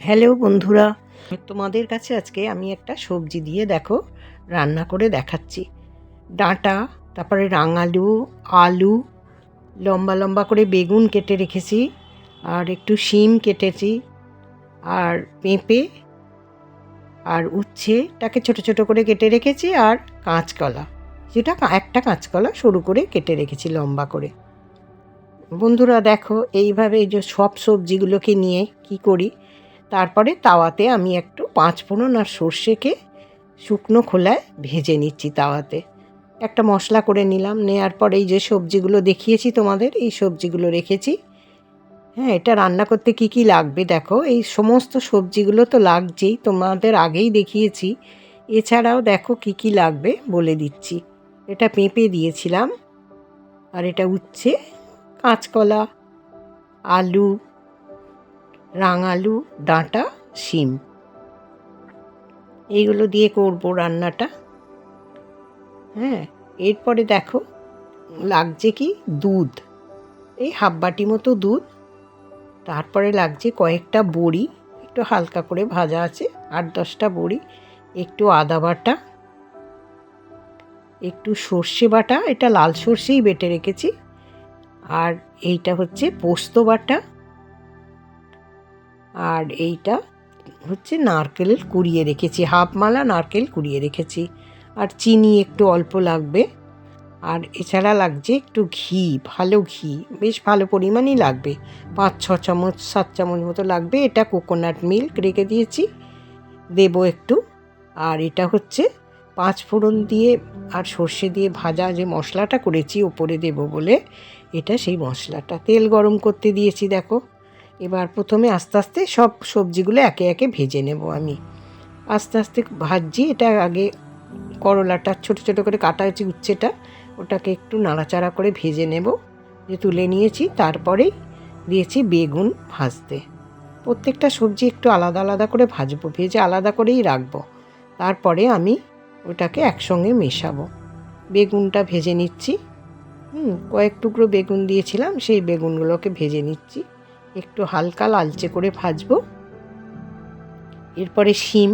Hello বন্ধুরা, তোমাদের কাছে আজকে আমি একটা সবজি দিয়ে দেখো, রান্না করে দেখাচ্ছি। ডাঁটা, তারপরে রাঙালু, আলু, লম্বা লম্বা করে বেগুন কেটে রেখেছি, আর একটু শিম কেটেছি, আর পেঁপে, আর উচ্ছেটাকে ছোট ছোট করে কেটে রেখেছি, আর কাঁচকলা। যেটা একটা কাঁচকলা সরু করে কেটে রেখেছি লম্বা করে। বন্ধুরা দেখো, এইভাবে এই যে সব সবজিগুলোকে নিয়ে কি করি তারপরে তাওয়াতে আমি একটু পাঁচ ফোড়ন আর সর্ষেকে শুকনো খোলায় ভেজে নিচ্ছি তাওয়াতে। একটা মশলা করে নিলাম, নেয়ার পর এই যে সবজিগুলো দেখিয়েছি তোমাদের, এই সবজিগুলো রেখেছি। হ্যাঁ এটা রান্না করতে কি কি লাগবে দেখো? এই সমস্ত সবজিগুলো তো লাগছেই, তোমাদের আগেই দেখিয়েছি। এছাড়াও দেখো কি কি লাগবে বলে দিচ্ছি। এটা পেঁপে দিয়েছিলাম, আর এটা উচ্ছে, কাঁচকলা, আলু রাঙালু, ডাঁটা, শিম। এইগুলো দিয়ে করব রান্নাটা। হ্যাঁ এরপরে দেখো, লাগছে কি দুধ। এই হাফ বাটি মতো দুধ। তারপরে লাগছে কয়েকটা বড়ি। একটু হালকা করে ভাজা আছে, আট দশটা বড়ি। একটু আদা বাটা। একটু সর্ষে বাটা, এটা লাল সর্ষেই বেটে রেখেছি। আর এইটা হচ্ছে পোস্ত বাটা। আর এইটা হচ্ছে নারকেল কুড়িয়ে রেখেছি, হাফ মালা নারকেল কুড়িয়ে রেখেছি। আর চিনি একটু অল্প লাগবে। আর এছাড়া লাগছে একটু ঘি, ভালো ঘি, বেশ ভালো পরিমাণই লাগবে। পাঁচ, ছ চামচ, সাত চামচ মতো লাগবে। এটা কোকোনাট মিল্ক রেখে দিয়েছি, দেবো একটু। আর এটা হচ্ছে পাঁচ ফোড়ন দিয়ে আর সর্ষে দিয়ে ভাজা যে মশলাটা করেছি, ওপরে দেবো বলে, এটা সেই মশলাটা। তেল গরম করতে দিয়েছি, দেখো। এবার প্রথমে আস্তে আস্তে সব সবজিগুলো একে একে ভেজে নেব আমি। আস্তে আস্তে ভাজছি, এটা আগে করলাটা, ছোট ছোট করে কাটা হচ্ছে উচ্ছেটা, ওটাকে একটু নাড়াচাড়া করে ভেজে নেব। যে তুলে নিয়েছি, তারপরেই দিয়েছি বেগুন ভাজতে। প্রত্যেকটা সবজি একটু আলাদা আলাদা করে ভাজবো, ভেজে আলাদা করেই রাখব। তারপরে আমি ওটাকে একসঙ্গে মেশাবো। বেগুনটা ভেজে নিচ্ছি। হুম, কয়েক টুকরো বেগুন দিয়েছিলাম, সেই বেগুনগুলোকে ভেজে নিচ্ছি। একটু হালকা লালচে করে ভাজবো। এরপরে শিম।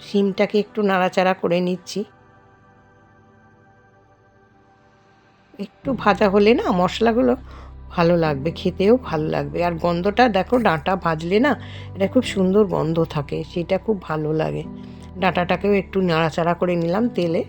শিমটাকে একটু নাড়াচাড়া করে নিচ্ছি। একটু ভাজা হলে না মশলাগুলো ভালো লাগবে, খেতেও ভালো লাগবে। আর গন্ধটা দেখো, ডাঁটা ভাজলে না এটা খুব সুন্দর গন্ধ থাকে, সেটা খুব ভালো লাগে। ডাঁটাটাকেও একটু নাড়াচাড়া করে নিলাম তেলে।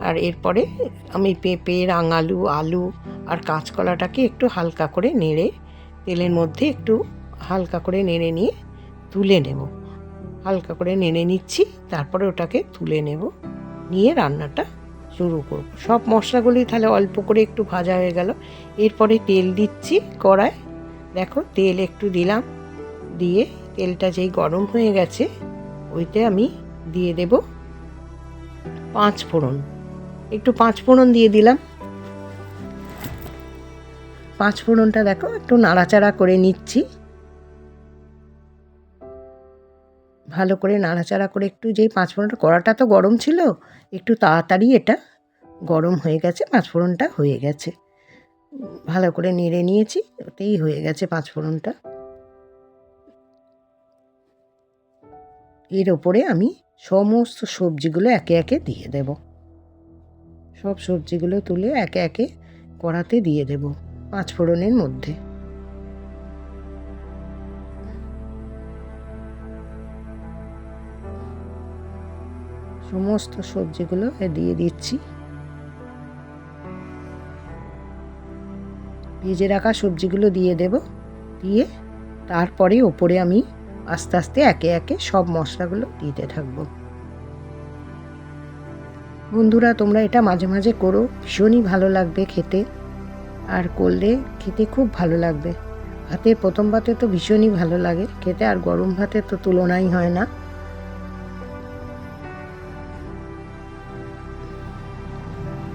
আর এরপরে আমি পেঁপে, রাঙালু, আলু আর কাঁচকলাটাকে একটু হালকা করে নেড়ে, তেলের মধ্যে একটু হালকা করে নেড়ে নিয়ে তুলে নেব। হালকা করে নেড়ে নিচ্ছি, তারপরে ওটাকে তুলে নেব। নিয়ে রান্নাটা শুরু করব। সব মশলাগুলি তাহলে অল্প করে একটু ভাজা হয়ে গেল। এরপরে তেল দিচ্ছি কড়ায়। দেখো, তেল একটু দিলাম। দিয়ে তেলটা যেই গরম হয়ে গেছে, ওইতে আমি দিয়ে দেব পাঁচ ফোড়ন। একটু পাঁচ ফোড়ন দিয়ে দিলাম। পাঁচ ফোড়নটা দেখো, একটু নাড়াচাড়া করে নিচ্ছি। ভালো করে নাড়াচাড়া করে একটু যেই পাঁচ ফোড়নটা, কড়াটা তো গরম ছিল, একটু তাড়াতাড়ি এটা গরম হয়ে গেছে, পাঁচ ফোড়নটা হয়ে গেছে। ভালো করে নেড়ে নিয়েছি, ওতেই হয়ে গেছে পাঁচ ফোড়নটা। এর ওপরে আমি সমস্ত সবজিগুলো একে একে দিয়ে দেব। সব সবজিগুলো তুলে একে একে কড়াতে দিয়ে দেব পাঁচ ফোড়নের মধ্যে। সমস্ত সবজিগুলো দিয়ে দিচ্ছি। ভেজে রাখা সবজিগুলো দিয়ে দেব, দিয়ে তারপরে ওপরে আমি আস্তে আস্তে একে একে সব মশলাগুলো দিতে থাকব। বন্ধুরা, তোমরা এটা মাঝে মাঝে করো। ভীষণই ভালো লাগবে খেতে। আর করলে খেতে খুব ভালো লাগবে। ভাতের প্রথম ভাতে তো ভীষণই ভালো লাগে। খেতে আর গরম ভাতের তো তুলনাই হয় না।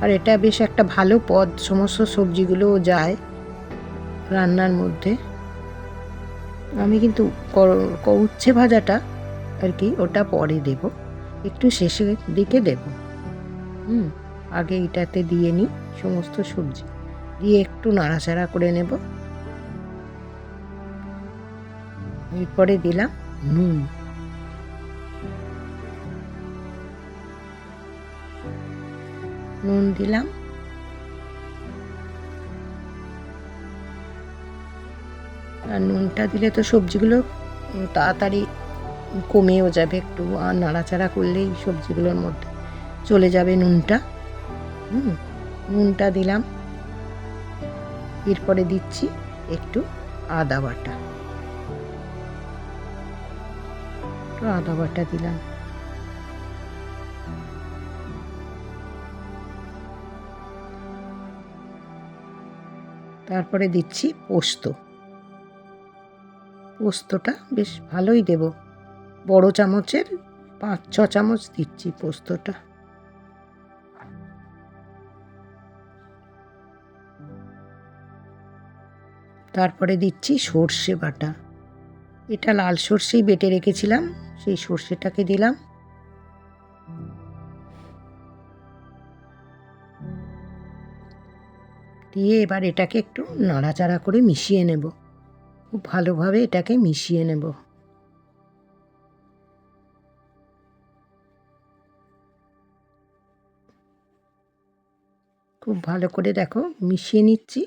আর এটা বেশ একটা ভালো পদ। সমস্ত সবজিগুলোও যায় রান্নার মধ্যে। আমি কিন্তু উচ্ছে ভাজাটা আর কি ওটা পরে দেব। একটু শেষের দিকে দেব। হুম, আগে এটাতে দিয়ে নিই সমস্ত সবজি। দিয়ে একটু নাড়াচাড়া করে নেব। এরপরে দিলাম নুন। নুন দিলাম। আর নুনটা দিলে তো সবজিগুলো তাড়াতাড়ি কমেও যাবে একটু, আর নাড়াচাড়া করলেই সবজিগুলোর মধ্যে। চলে যাবে নুনটা। হুম, নুনটা দিলাম। এরপরে দিচ্ছি একটু আদা বাটা। একটু আদা বাটা দিলাম। তারপরে দিচ্ছি পোস্ত। পোস্তটা বেশ ভালোই দেব। বড় চামচের পাঁচ ছ চামচ দিচ্ছি পোস্তটা। তারপরে দিচ্ছি সর্ষে বাটা। এটা লাল সর্ষেই বেটে রেখেছিলাম, সেই সর্ষেটাকে দিলাম। দিয়ে এবার এটাকে একটু নাড়াচাড়া করে মিশিয়ে নেব। খুব ভালোভাবে এটাকে মিশিয়ে নেব। খুব ভালো করে দেখো, মিশিয়ে নিচ্ছি।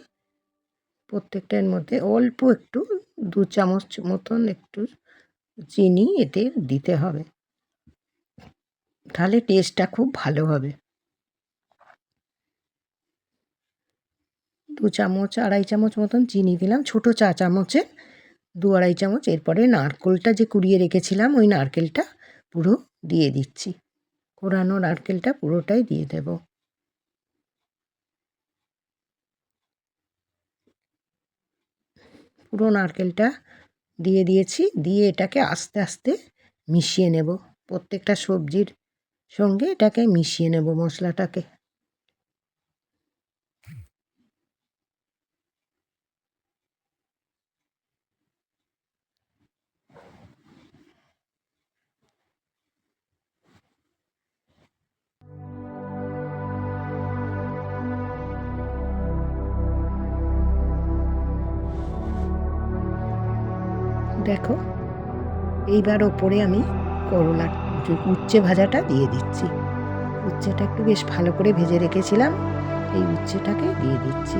প্রত্যেকটার মধ্যে অল্প একটু, দু চামচ মতন একটু চিনি এতে দিতে হবে। তাহলে টেস্টটা খুব ভালো হবে। দু চামচ, আড়াই চামচ মতন চিনি দিলাম, ছোট চা চামচে, দু আড়াই চামচ, এরপরে নারকেলটা যে কুড়িয়ে রেখেছিলাম, ওই নারকেলটা পুরো দিয়ে দিচ্ছি। কোরানো নারকেলটা পুরোটাই দিয়ে দেব। পুরো নারকেলটা দিয়ে দিয়েছি, দিয়ে এটাকে আস্তে আস্তে মিশিয়ে নেব। প্রত্যেকটা সবজির সঙ্গে এটাকে মিশিয়ে নেব মশলাটাকে। দেখো। এইবার ওপরে আমি করলা যে উচ্ছে ভাজাটা দিয়ে দিচ্ছি। উচ্ছেটা একটু বেশ ভালো করে ভেজে রেখেছিলাম। এই উচ্ছেটাকে দিয়ে দিচ্ছি।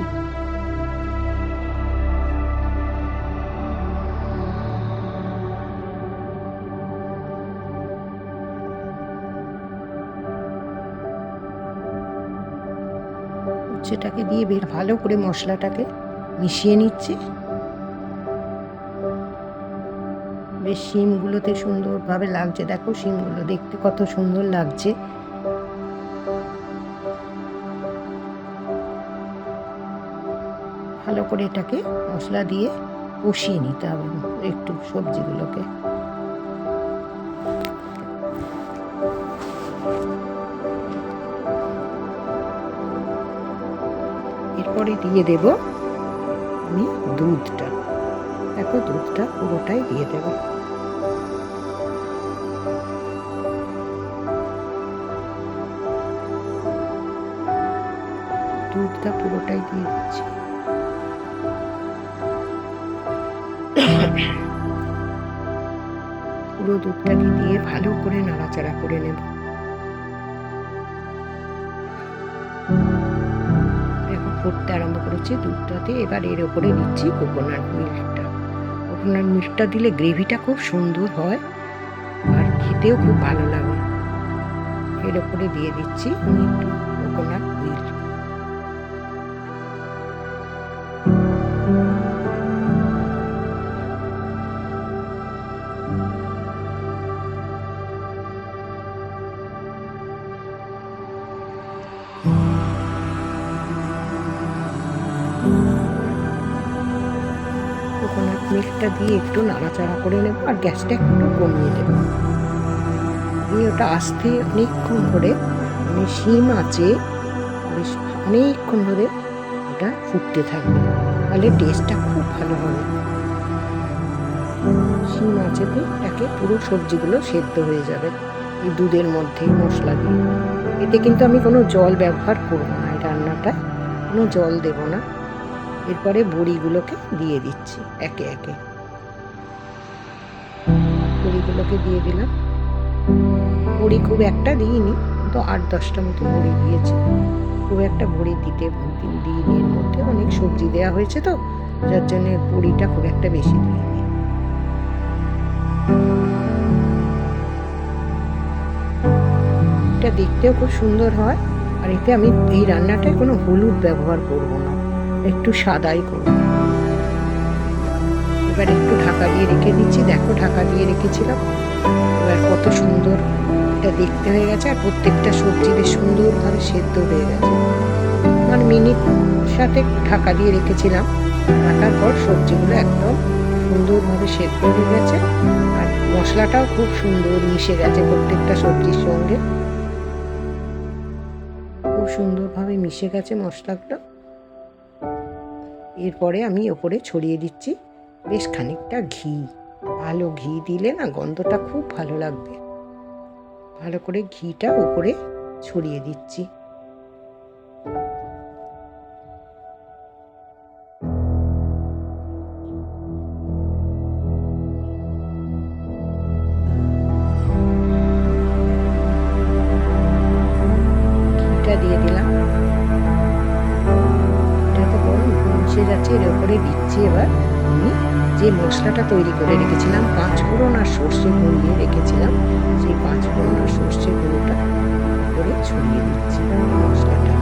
উচ্ছেটাকে দিয়ে বেশ ভালো করে মশলাটাকে মিশিয়ে নিচ্ছি। বেশ শিমগুলোতে সুন্দরভাবে লাগছে। দেখো শিমগুলো দেখতে কত সুন্দর লাগছে। ভালো করে এটাকে মশলা দিয়ে কষিয়ে নিতে হবে একটু সবজিগুলোকে। এরপরে দিয়ে দেব আমি দুধটা। দেখো দুধটা পুরোটাই দিয়ে দেবো। পুরোটাই দিয়ে দিচ্ছি। পুরো দুধটাকে দিয়ে ভালো করে নাড়াচাড়া করে নেব। দেখো, ফুটতে আরম্ভ করেছি। দুধটাতে এবার এর ওপরে দিচ্ছি কোকোনাট মিল্কটা কোকোনাট মিল্কটা দিলে গ্রেভিটা খুব সুন্দর হয় আর খেতেও খুব ভালো লাগে। এর ওপরে দিয়ে দিচ্ছি একটু কোকোনাট মিল্কটা দিয়ে একটু নাড়াচাড়া করে নেব আর গ্যাসটা একটু কমিয়ে দেবো। দিয়ে ওটা আস্তে অনেকক্ষণ ধরে মানে শিম আছে, বেশ অনেকক্ষণ ধরে ওটা ফুটতে থাকবে। তাহলে টেস্টটা খুব ভালো হবে। শিম আছেতে এটাকে পুরো সবজিগুলো সেদ্ধ হয়ে যাবে এই দুধের মধ্যে মশলা দিয়ে। এতে কিন্তু আমি কোনো জল ব্যবহার করব না এই রান্নাটা কোনো জল দেবো না। এরপরে বড়িগুলোকে দিয়ে দিচ্ছি, একে একে। বড়িগুলোকে দিয়ে দিলাম। বড়ি খুব একটা দিইনি তো আট দশটা মতো বড়ি দিয়েছি। খুব একটা বড়ি দিতে দিইনি এর মধ্যে অনেক সবজি দেওয়া হয়েছে তো, যার জন্য বড়িটা খুব একটা বেশি দিইনি। এটা দেখতেও খুব সুন্দর হয়, আর এতে আমি এই রান্নাটায় কোনো হলুদ ব্যবহার করব না। একটু সাদাই করব এবার একটু ঢাকা দিয়ে রেখে দিচ্ছি। দেখো ঢাকা দিয়ে রেখেছিলাম। এবার কত সুন্দর এটা দেখতে হয়ে গেছে আর প্রত্যেকটা সবজি বেশ সুন্দরভাবে সেদ্ধ হয়ে গেছে। মানে মিনিট সাথে ঢাকা দিয়ে রেখেছিলাম। রাখার পর সবজিগুলো একদম সুন্দরভাবে সেদ্ধ হয়ে গেছে। আর মশলাটাও খুব সুন্দর মিশে গেছে প্রত্যেকটা সবজির সঙ্গে। খুব সুন্দরভাবে মিশে গেছে মশলাগুলো। এরপরে আমি ওপরে ছড়িয়ে দিচ্ছি। বেশ খানিকটা ঘি। ভালো ঘি দিলে না গন্ধটা খুব ভালো লাগবে। ভালো করে ঘিটা উপরে ছড়িয়ে দিচ্ছি। যে মশলাটা তৈরি করে রেখেছিলাম, পাঁচ ফোড়ন আর সর্ষে গুঁড়ো দিয়ে রেখেছিলাম। সেই পাঁচ ফোড়ন আর সর্ষে গুঁড়োটা করে ছড়িয়ে দিচ্ছি মশলাটা।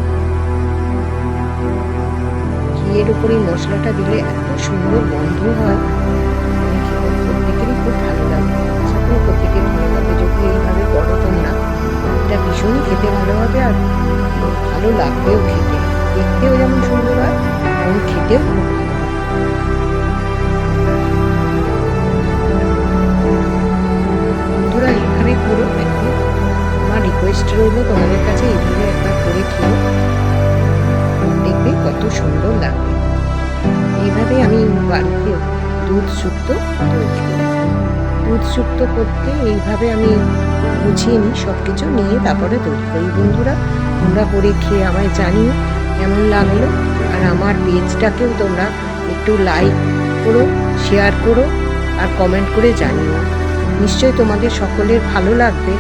ঘিয়ের উপরে মশলাটা দিলে এত সুন্দর গন্ধ হয়। প্রত্যেকেরই খুব ভালো আশা করি প্রত্যেকের ভালো লাগবে যদি এইভাবে করো তোমরা। এটা ভীষণই খেতে ভালো হবে আর ভালো লাগবেও খেতে। দেখতেও যেমন সুন্দর হয় এবং খেতেও খুব করো একদিন আমার রিকোয়েস্ট রইল তোমাদের কাছে এইভাবে একবার করে খেয়ে। দেখবে কত সুন্দর লাগবে। এইভাবে আমি বাড়িতে দুধ শুক্তো তৈরি করি। দুধ শুক্তো করতে এইভাবে আমি গুছিয়ে নিই সব কিছু নিয়ে তারপরে তৈরি করি। বন্ধুরা, তোমরা করে খেয়ে আমায় জানিও কেমন লাগল। আর আমার পেজটাকেও তোমরা একটু লাইক করো শেয়ার করো, আর কমেন্ট করে জানিও। নিশ্চয়ই তোমাদের সকলের ভালো লাগবে।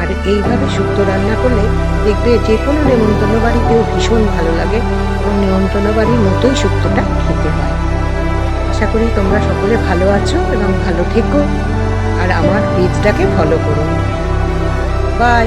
আর এইভাবে শুক্তো রান্না করলে দেখবে যে কোনো নেমন্তন্ন বাড়িতেও ভীষণ ভালো লাগে এবং নেমন্তন্ন বাড়ির মতোই শুক্তোটা খেতে হয়। আশা করি তোমরা সকলে ভালো আছো এবং ভালো থেকো। আর আমার পেজটাকে ফলো করো। বাই